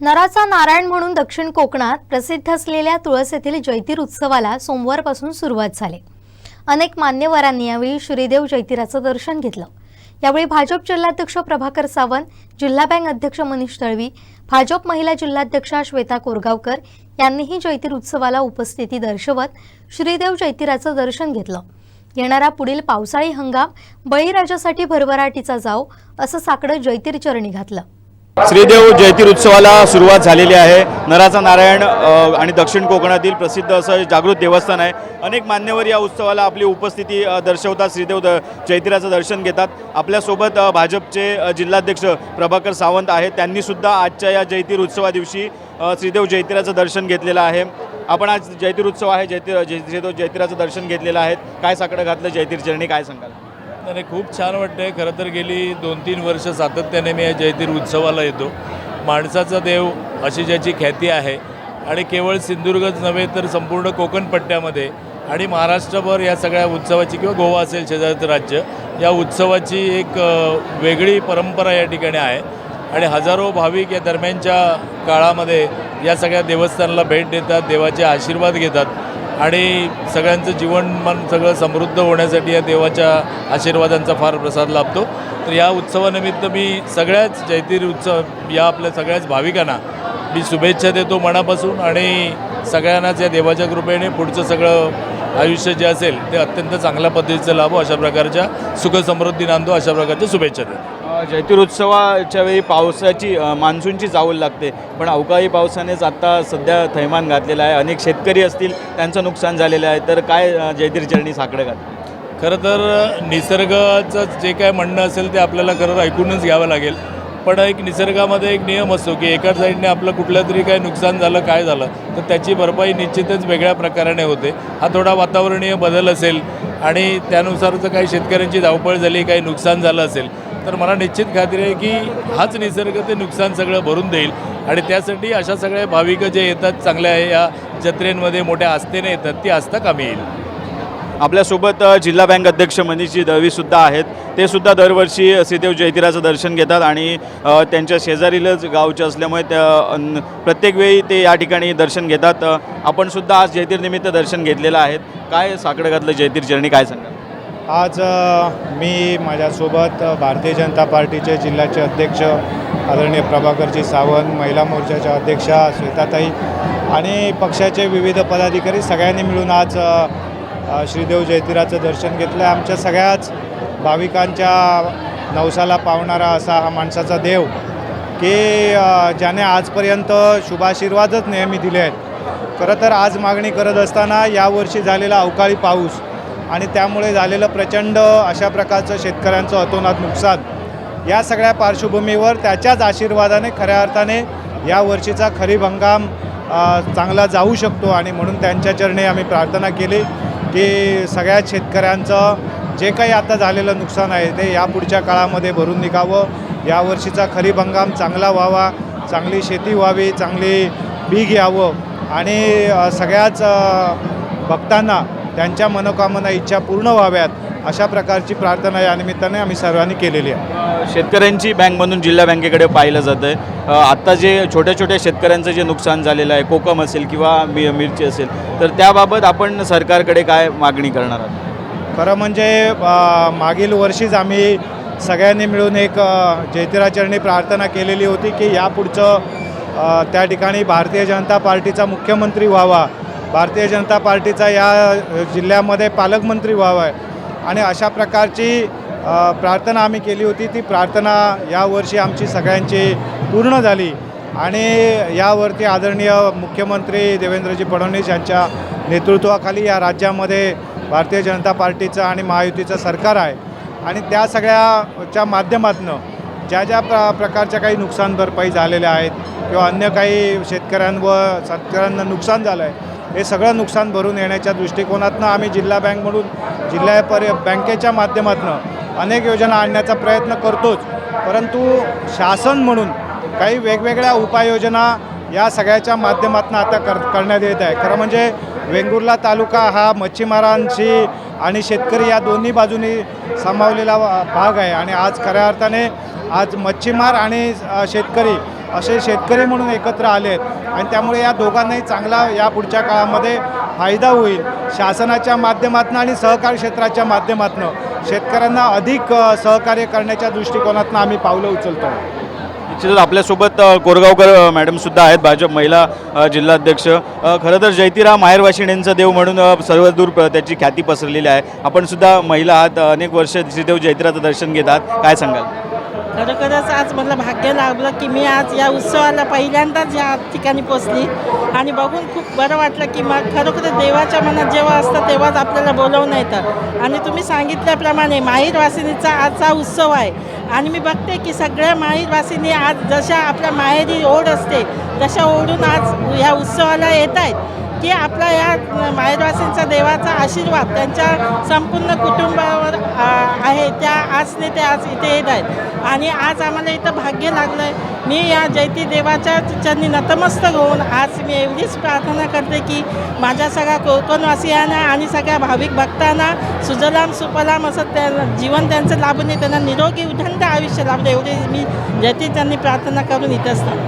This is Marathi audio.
नराचा नारायण म्हणून दक्षिण कोकणात प्रसिद्ध असलेल्या तुळस येथील जैतीर उत्सवाला सोमवारपासून सुरुवात झाली. अनेक मान्यवरांनी यावेळी श्रीदेव जैतिराचं दर्शन घेतलं. यावेळी भाजप जिल्हाध्यक्ष प्रभाकर सावंत जिल्हा बँक अध्यक्ष मनीष दळवी भाजप महिला जिल्हाध्यक्षा श्वेता कोरगावकर यांनीही जैतीर उत्सवाला उपस्थिती दर्शवत श्रीदेव जैतिराचं दर्शन घेतलं. येणारा पुढील पावसाळी हंगाम बळीराजासाठी भरभराटीचा जाव असं साकडं जैतीर चरणी घातलं. श्रीदेव जयतीर उत्सवाला सुरुवात झालेली आहे. नराचा नारायण आणि दक्षिण कोकणातील प्रसिद्ध असं जागृत देवस्थान आहे. अनेक मान्यवर या उत्सवाला आपली उपस्थिती दर्शवतात. श्रीदेव द जयतीराचं दर्शन घेतात. आपल्यासोबत भाजपचे जिल्हाध्यक्ष प्रभाकर सावंत आहेत. त्यांनीसुद्धा आजच्या या जयतीर उत्सवा दिवशी श्रीदेव जयतीराचं दर्शन घेतलेलं आहे. आपण आज जयतीर उत्सव आहे. जयतीर जय- श्रीदेव जयतीराचं दर्शन घेतलेलं आहे. काय साकडं घातलं? जयतीर चरणी काय सांगाल? नाही खूप छान वाटतंय. खरं तर गेली दोन तीन वर्ष सातत्याने मी या जयतीर उत्सवाला येतो. माणसाचा देव अशी ज्याची ख्याती आहे आणि केवळ सिंधुदुर्गच नव्हे तर संपूर्ण कोकण पट्ट्यामध्ये आणि महाराष्ट्रभर या सगळ्या उत्सवाची किंवा गोवा असेल शेजारचं राज्य या उत्सवाची एक वेगळी परंपरा या ठिकाणी आहे. आणि हजारो भाविक या दरम्यानच्या काळामध्ये या सगळ्या देवस्थानाला भेट देतात देवाचे आशीर्वाद घेतात. आणि सगळ्यांचं जीवनमान सगळं समृद्ध होण्यासाठी या देवाच्या आशीर्वादांचा फार प्रसाद लाभतो. तर या उत्सवानिमित्त मी सगळ्याच जैतिरी उत्सव या आपल्या सगळ्याच भाविकांना मी शुभेच्छा देतो मनापासून आणि सगळ्यांनाच या देवाच्या कृपेने पुढचं सगळं आयुष्य जे असेल ते अत्यंत चांगल्या पद्धतीचं लाभो अशा प्रकारच्या सुखसमृद्धी नांदो अशा प्रकारच्या शुभेच्छा देतो. अ, जयतीर उत्सवाच्या वेळी पावसाची मान्सूनची चावल लागते. पण अवकाळी पावसानेच आत्ता सध्या थैमान घातलेलं आहे. अनेक शेतकरी असतील त्यांचं नुकसान झालेलं आहे. तर काय अ, जयतीर चरणी साकडं घात खरं तर निसर्गाचं जे काय म्हणणं असेल ते आपल्याला खरं ऐकूनच घ्यावं लागेल. पण एक निसर्गामध्ये एक नियम असतो की एका साईडने आपलं कुठलं तरी काही नुकसान झालं काय झालं तर त्याची भरपाई निश्चितच वेगळ्या प्रकाराने होते. हा थोडा वातावरणीय बदल असेल आणि त्यानुसार काही शेतकऱ्यांची धावपळ झाली काही नुकसान झालं असेल तर मला निश्चित खात्री आहे की हाच निसर्ग ते नुकसान सगळं भरून देईल. आणि त्यासाठी अशा सगळ्या भाविक जे येतात चांगल्या या जत्रेंमध्ये मोठ्या आस्थेने येतात ती आस्था कामी येईल. आपल्यासोबत जिल्हा बँक अध्यक्ष मनीषजी दळवीसुद्धा आहेत. ते सुद्धा दरवर्षी श्रीदेव जयतीराचं दर्शन घेतात आणि त्यांच्या शेजारीलच गावचे असल्यामुळे त्या प्रत्येक वेळी ते या ठिकाणी दर्शन घेतात. आपण सुद्धा आज जयतीर निमित्त दर्शन घेतलेलं आहे. काय साकडं घातलं जयतीर? जर्नी काय सांगाल आज मी माझ्यासोबत भारतीय जनता पार्टीचे जिल्ह्याचे अध्यक्ष आदरणीय प्रभाकरजी सावंत महिला मोर्चाच्या अध्यक्षा श्वेताताई आणि पक्षाचे विविध पदाधिकारी सगळ्यांनी मिळून आज श्रीदेव जयतीराचं दर्शन घेतलं. आहे आमच्या सगळ्याच भाविकांच्या नवसाला पावणारा असा हा माणसाचा देव की ज्याने आजपर्यंत शुभाशीर्वादच नेहमी दिले आहेत. खरं तर आज मागणी करत असताना यावर्षी झालेला अवकाळी पाऊस आणि त्यामुळे झालेलं प्रचंड अशा प्रकारचं शेतकऱ्यांचं अतोनात नुकसान या सगळ्या पार्श्वभूमीवर त्याच्याच आशीर्वादाने खऱ्या अर्थाने या वर्षीचा खरीप हंगाम चांगला जाऊ शकतो आणि म्हणून त्यांच्या चरणी आम्ही प्रार्थना केली की सगळ्या शेतकऱ्यांचं जे काही आता झालेलं नुकसान आहे ते या पुढच्या काळामध्ये भरून निघावं. यावर्षीचा खरीप हंगाम चांगला व्हावा चांगली शेती व्हावी चांगली पीक यावं आणि सगळ्याच भक्तांना त्यांच्या मनोकामना इच्छा पूर्ण व्हाव्यात अशा प्रकारची प्रार्थना या निमित्ताने आम्ही सर्वांनी केलेली आहे. शेतकऱ्यांची बँकमधून जिल्हा बँकेकडे पाहिलं जातं आहे आत्ता जे छोट्या छोट्या शेतकऱ्यांचं जे नुकसान झालेलं आहे कोकम असेल किंवा मि मिरची असेल तर त्याबाबत आपण सरकारकडे काय मागणी करणार आहात? खरं म्हणजे मागील वर्षीच आम्ही सगळ्यांनी मिळून एक अ, जयतिराचरणी प्रार्थना केलेली होती की यापुढचं त्या ठिकाणी भारतीय जनता पार्टीचा मुख्यमंत्री व्हावा. भारतीय जनता पार्टीचा या जिल्ह्यामध्ये पालकमंत्री व्हावा आणि अशा प्रकारची प्रार्थना आम्ही केली होती. ती प्रार्थना यावर्षी आमची सगळ्यांची पूर्ण झाली आणि यावरती आदरणीय मुख्यमंत्री देवेंद्रजी फडणवीस यांच्या नेतृत्वाखाली या राज्यामध्ये भारतीय जनता पार्टीचं आणि महायुतीचं सरकार आहे. आणि त्या सगळ्याच्या माध्यमातून ज्या ज्या प्र प्रकारच्या काही नुकसान भरपाई झालेल्या आहेत किंवा अन्य काही शेतकऱ्यांवर शेतकऱ्यांना नुकसान झालं आहे हे सगळं नुकसान भरून येण्याच्या दृष्टिकोनातनं आम्ही जिल्हा बँक म्हणून जिल्हा पर बँकेच्या माध्यमातून अनेक योजना आणण्याचा प्रयत्न करतोच. परंतु शासन म्हणून काही वेगवेगळ्या उपाययोजना या सगळ्याच्या माध्यमातून आता कर करण्यात येत आहे. खरं म्हणजे वेंगुर्ला तालुका हा मच्छीमारांशी आणि शेतकरी या दोन्ही बाजूनी सामावलेला भाग आहे. आणि आज खऱ्या अर्थाने आज मच्छीमार आणि शेतकरी असे शेतकरी म्हणून एकत्र आले आहेत. आणि त्यामुळे या दोघांनाही चांगला या पुढच्या काळामध्ये फायदा होईल. शासनाच्या माध्यमातून आणि सहकार क्षेत्राच्या माध्यमातून शेतकऱ्यांना अधिक सहकार्य करण्याच्या दृष्टिकोनातून आम्ही पावलं उचलतो निश्चितच आपल्यासोबत कोरगावकर मॅडमसुद्धा आहेत. भाजप महिला जिल्हाध्यक्ष. खरं तर जयतीरा माहेरवाशिणींचा देव म्हणून सर्वदूर त्याची ख्याती पसरलेली आहे. आपण सुद्धा महिला आहात. अनेक वर्ष श्रीदेव जयतीराचं दर्शन घेतात काय सांगाल? खरोखरच आज मला भाग्य लाभलं की मी आज या उत्सवाला पहिल्यांदाच या ठिकाणी पोचली. आणि बघून खूप बरं वाटलं की मग खरोखर देवाच्या मनात जेव्हा असतं तेव्हाच आपल्याला बोलवणं येतं. आणि तुम्ही सांगितल्याप्रमाणे माहीरवासिनीचा आजचा उत्सव आहे. आणि मी बघते की सगळ्या माहीरवासिनी आज जशा आपल्या माहेरी ओढ असते तशा ओढून आज ह्या उत्सवाला येत आहेत. की आपला या माहेरवासींचा देवाचा आशीर्वाद त्यांच्या संपूर्ण कुटुंबावर आ, आहे. त्या आसने ते आज इथे येत आहेत. आणि आज आम्हाला इथं भाग्य लागलं आहे मी या जयती देवाच्या चरणी नतमस्तक होऊन आज मी एवढीच प्रार्थना करते की माझ्या सगळ्या कोकणवासियांना आणि सगळ्या भाविक भक्तांना सुजलाम सुफलाम असं त्या जीवन त्यांचं लाभून त्यांना निरोगी उदंड आयुष्य लाभलं. एवढी मी जयती त्यांनी प्रार्थना करून इथंच असतात